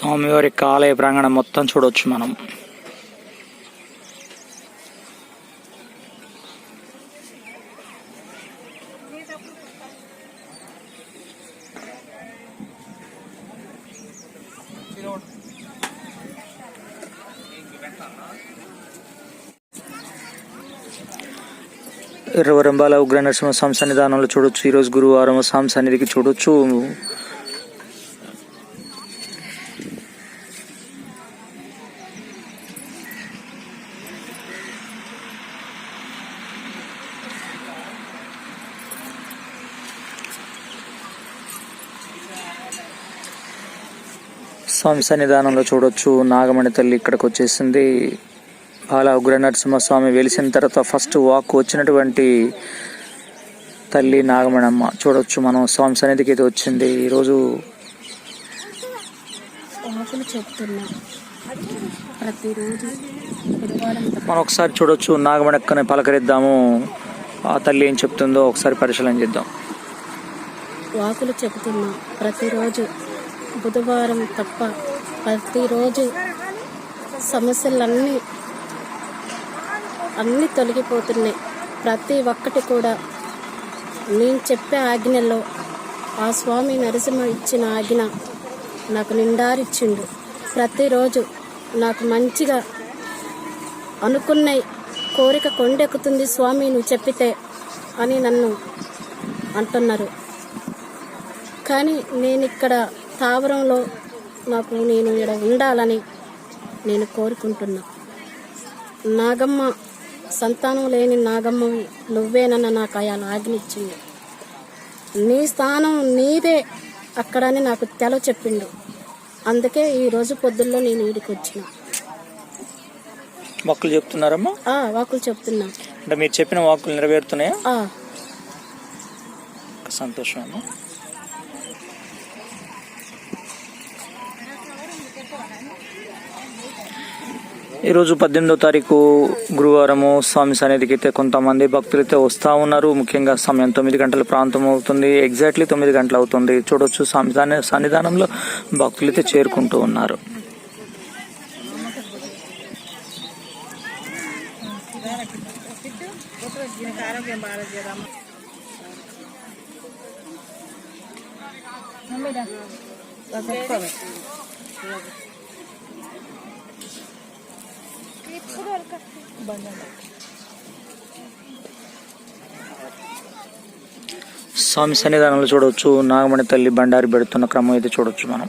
స్వామివారి కాలయ ఆలయ ప్రాంగణం మొత్తం చూడవచ్చు మనం. ఎర్రవరంబాల ఉగ్ర నరసింహ స్వామి సన్నిధానంలో చూడొచ్చు. ఈరోజు గురువారం స్వామి సన్నిధికి చూడొచ్చు. స్వామి సన్నిధానంలో చూడొచ్చు. నాగమణి తల్లి ఇక్కడికి వచ్చేసింది. బాల ఉగ్ర నరసింహస్వామి వెలిసిన తర్వాత ఫస్ట్ వాక్ వచ్చినటువంటి తల్లి నాగమణమ్మ. చూడొచ్చు మనం స్వామి సన్నిధికి అయితే వచ్చింది. ఈరోజు మనం ఒకసారి చూడొచ్చు. నాగమణక్కని పలకరిద్దాము. ఆ తల్లి ఏం చెప్తుందో ఒకసారి పరిశీలన చేద్దాం. వాకులు చెబుతున్నా ప్రతిరోజు బుధవారం తప్ప ప్రతిరోజు సమస్యలన్నీ అన్నీ తొలగిపోతున్నాయి. ప్రతి ఒక్కటి కూడా నేను చెప్పే ఆజ్ఞలో ఆ స్వామి నరసింహ ఇచ్చిన ఆజ్ఞ నాకు నిండారిచ్చిండు. ప్రతిరోజు నాకు మంచిగా అనుకున్న కోరిక కొండెక్కుతుంది స్వామి నువ్వు చెప్పితే అని నన్ను అంటున్నారు. కానీ నేను ఇక్కడ తావరంలో నాకు నేను ఇక్కడ ఉండాలని నేను కోరుకుంటున్నా. నాగమ్మ సంతానం లేని నాగమ్మ నువ్వేనన్న నాకు అయాల ఆజ్ఞిచ్చింది నీ స్థానం నీదే అక్కడని నాకు తెల చెప్పిండు. అందుకే ఈ రోజు పొద్దుల్లో నేను ఈడికి వచ్చిన మొక్కలు చెప్తున్నారమ్మా? ఆ వాకులు చెప్తున్నా. అంటే మీరు చెప్పిన వాక్కులు నెరవేరుతున్నాయా? సంతోషం అమ్మా. ఈరోజు పద్దెనిమిదో తారీఖు గురువారము స్వామి సన్నిధికి అయితే కొంతమంది భక్తులు అయితే వస్తూ ఉన్నారు. ముఖ్యంగా సమయం తొమ్మిది గంటల ప్రాంతం అవుతుంది. ఎగ్జాక్ట్లీ తొమ్మిది గంటలు అవుతుంది. చూడొచ్చు స్వామి సన్నిధానంలో భక్తులు అయితే చేరుకుంటూ ఉన్నారు. స్వామి సన్నిధానంలో చూడొచ్చు నాగమణి తల్లి బండారి పెడుతున్న క్రమం అయితే చూడొచ్చు మనం.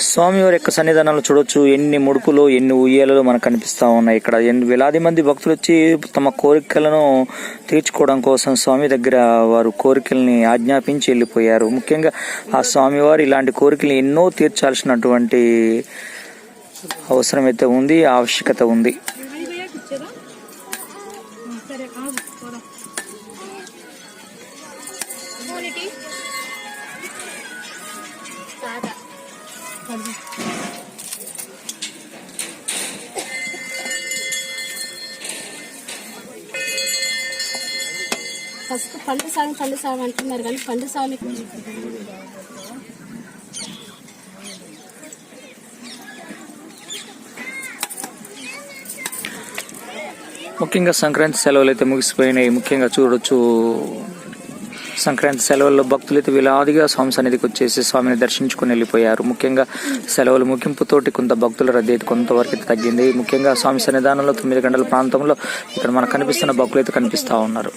స్వామివారి యొక్క సన్నిధానాలు చూడొచ్చు. ఎన్ని ముడుపులు ఎన్ని ఉయ్యాలలో మనకు కనిపిస్తా ఉన్నాయి. ఇక్కడ ఎన్ని వేలాది మంది భక్తులు వచ్చి తమ కోరికలను తీర్చుకోవడం కోసం స్వామి దగ్గర వారు కోరికల్ని ఆజ్ఞాపించి వెళ్ళిపోయారు. ముఖ్యంగా ఆ స్వామివారు ఇలాంటి కోరికలు ఎన్నో తీర్చాల్సినటువంటి అవసరం అయితే ఉంది ఆవశ్యకత ఉంది. ఫస్ట్ పండు సాగు పండు సాగు అంటున్నారు కానీ పండు సాగుని ముఖ్యంగా సంక్రాంతి సెలవులు అయితే ముగిసిపోయినాయి. ముఖ్యంగా చూడొచ్చు సంక్రాంతి సెలవుల్లో భక్తులు అయితే స్వామి సన్నిధికి వచ్చేసి స్వామిని దర్శించుకుని వెళ్ళిపోయారు. ముఖ్యంగా సెలవుల ముగింపుతోటి కొంత భక్తుల రద్దీ అయితే కొంతవరకు అయితే తగ్గింది. ముఖ్యంగా స్వామి సన్నిధానంలో తొమ్మిది గంటల ప్రాంతంలో ఇక్కడ మనకు కనిపిస్తున్న భక్తులు అయితే కనిపిస్తా ఉన్నారు.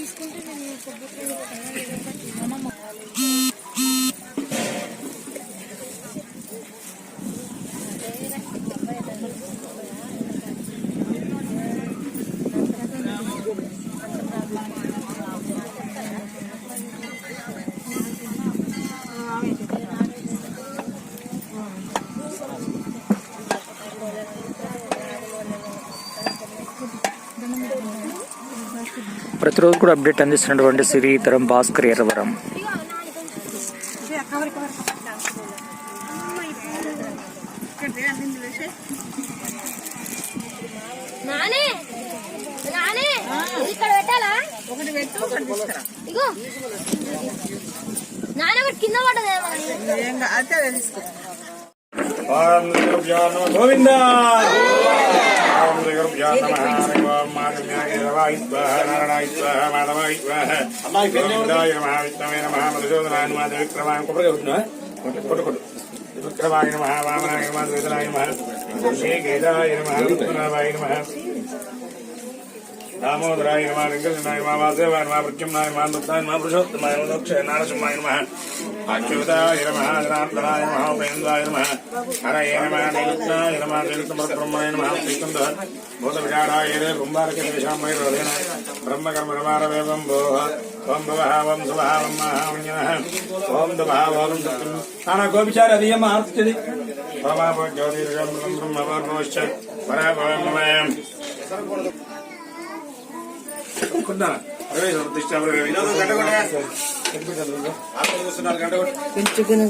తీసుకుంటే నేను ప్రతిరోజు కూడా అప్డేట్ అందిస్తున్నటువంటి శ్రీతరం భాస్కర్ ఎర్రవరం. నానే నానే ఇక్కడ పెట్టాలా? ఒకటి పెట్టు ఒకటి తీసుకురా. ఇగో. నాన్న ఒకటి కింద పడ్డది ఏం కా- అయితే అదే తీసుకో గోవింద! విక్రమాయ కొబ్బరిగా ఉంటున్నా కొట్టు కొట్టు వామనాయ నమః ద్వితనాయ నమః శ్రీకేదాయ నమః విష్ణునాయ నమః దామోదరాయ నమః వెంకటనాయ నమః వాసుదేవాయ నమః ప్రత్యుమ్నాయ మా నృత్తాయ మా పురుషోత్తమాయ నమః నారసింహాయ నమ అచ్యుతాయ నమ జనార్దనాయ మహోపేంద్రాయ నమ నమః హరయ నమః నిరుత్నాయ నమః నిరుత్తమరబ్రహ్మణాయ నమ శ్రీకంద భూత విచారాయ కుంభారక దేశామయ హృదయన బ్రహ్మకర్మ రమారవేవం భోః ఓం భవః ఓం శుభః ఓం మహామన్యనః ఓం దుభః సత్యం నానా గోపిచారి అది ఏం ఆర్తిది భవాభో జ్యోతిర్గం బ్రహ్మవర్ణోశ్చ పరాభవం అనుకుంటున్నారా గంట పెంచుకునే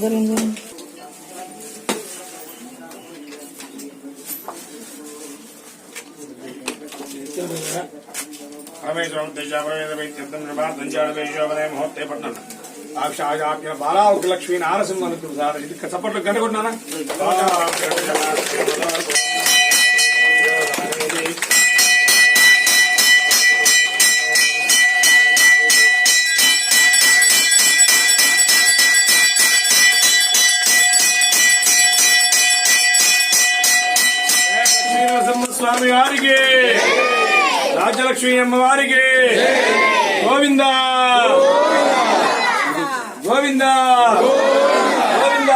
బాలా ఒక లక్ష్మి నారసింహ అనుకుంది సార్ ఇది చప్పట్లు గంట కొట్టినానా? రాజలక్ష్మి అమ్మవారికి. గోవింద. గోవింద. గోవింద.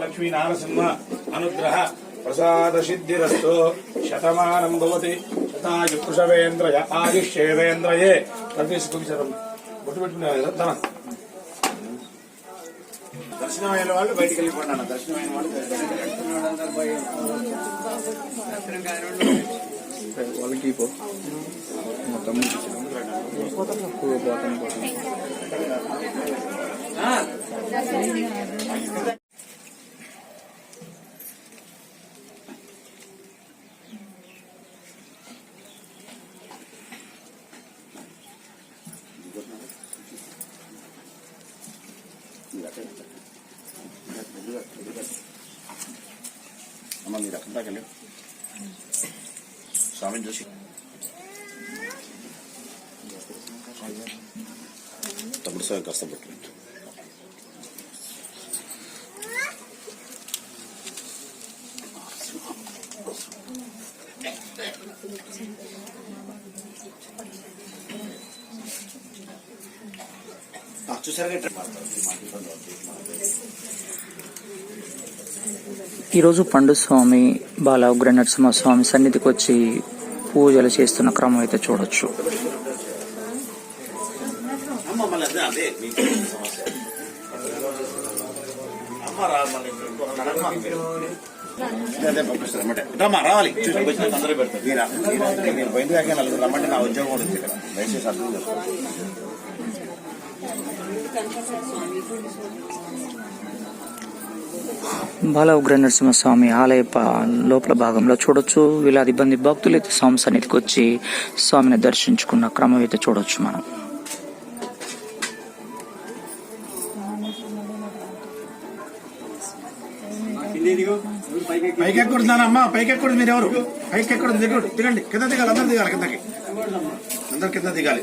లక్ష్మీ నారసింహ అనుగ్రహ ప్రసాద సిద్ధిరస్తో శతమానం భవతి. శతాయు కృషవేంద్రయ ఆయుష్యేవేంద్రయే ప్రతిష్ఠించడం బొట్టు గుర్తుపెట్టుకున్నా కదా దర్శనం అయిన వాళ్ళు బయటికి వెళ్ళిపోండి అన్న దర్శనం అయిన వాళ్ళు వాళ్ళకి పో మొత్తం పోతాను పోతాను అమ్మ మీరు అక్కడ దాకా వెళ్ళి స్వామిని చూసి తమ్ముడు సార్ కష్టపట్టు చూసారు ఈరోజు పండు స్వామి బాల ఉగ్ర నరసింహ స్వామి సన్నిధికి వచ్చి పూజలు చేస్తున్న క్రమం అయితే చూడొచ్చు. రావాలి అందరూ పెడతారు మీరు బయట దాకా నలుగురు రమ్మంటే నా ఉద్యోగం కూడా ఉంది ఇక్కడ దయచేసి అర్థం చేసుకోండి బాల ఉగ్ర నరసింహ ఆలయ లోపల భాగంలో చూడొచ్చు. వేలాది ఇబ్బంది భక్తులు అయితే స్వామి సన్నిధికి వచ్చి స్వామిని దర్శించుకున్న క్రమం అయితే చూడొచ్చు మనం. పైకి ఎక్కడున్నానమ్మా పైకి ఎక్కడు మీరు ఎవరు? పైకి ఎక్కడు దిగండి కింద దిగాలి అందరు దిగాలి కిందకి. అందరు కింద దిగాలి.